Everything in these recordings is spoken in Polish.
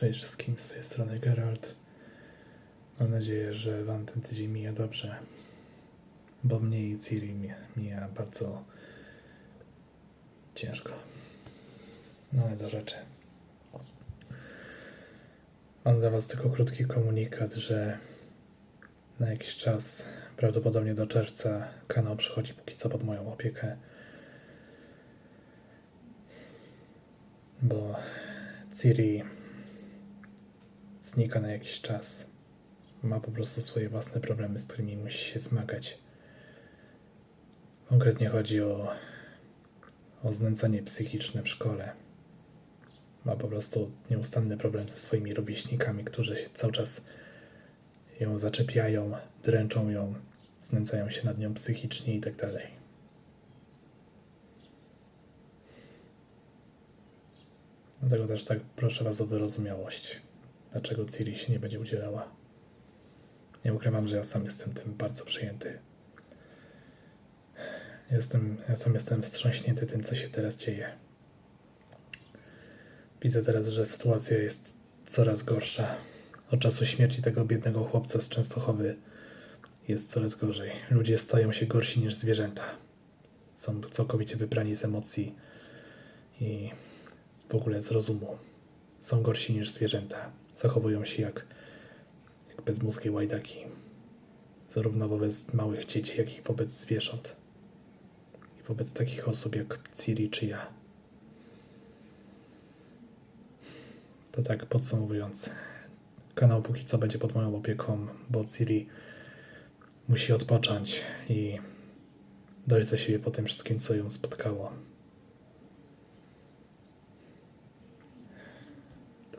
Cześć wszystkim, z tej strony Geralt. Mam nadzieję, że Wam ten tydzień mija dobrze, bo mnie i Ciri mi- mija bardzo ciężko. No ale do rzeczy. Mam dla Was tylko krótki komunikat, że na jakiś czas, prawdopodobnie do czerwca, kanał przychodzi póki co pod moją opiekę. Bo Ciri znika na jakiś czas. Ma po prostu swoje własne problemy, z którymi musi się zmagać. Konkretnie chodzi o, o znęcanie psychiczne w szkole. Ma po prostu nieustanny problem ze swoimi rówieśnikami, którzy się cały czas ją zaczepiają, dręczą ją, znęcają się nad nią psychicznie i tak. Dlatego też tak proszę Was o wyrozumiałość dlaczego Ciri się nie będzie udzielała. Nie ukrywam, że ja sam jestem tym bardzo przejęty. Jestem, ja sam jestem wstrząśnięty tym, co się teraz dzieje. Widzę teraz, że sytuacja jest coraz gorsza. Od czasu śmierci tego biednego chłopca z Częstochowy jest coraz gorzej. Ludzie stają się gorsi niż zwierzęta. Są całkowicie wybrani z emocji i w ogóle z rozumu. Są gorsi niż zwierzęta. Zachowują się jak, jak bezmózgie łajdaki. Zarówno wobec małych dzieci, jak i wobec zwierząt. I wobec takich osób jak Ciri czy ja. To tak podsumowując. Kanał póki co będzie pod moją opieką, bo Ciri musi odpocząć i dojść do siebie po tym wszystkim, co ją spotkało.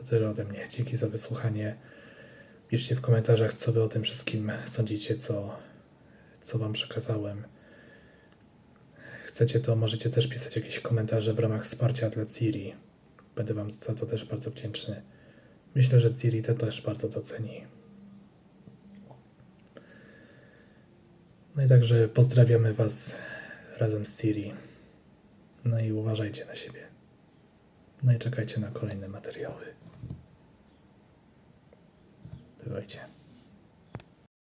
To tyle ode mnie. Dzięki za wysłuchanie. Piszcie w komentarzach, co wy o tym wszystkim sądzicie, co, co wam przekazałem. Chcecie to, możecie też pisać jakieś komentarze w ramach wsparcia dla Ciri. Będę wam za to też bardzo wdzięczny. Myślę, że Ciri to też bardzo doceni. No i także pozdrawiamy was razem z Ciri. No i uważajcie na siebie. No i czekajcie na kolejne materiały. Здравствуйте.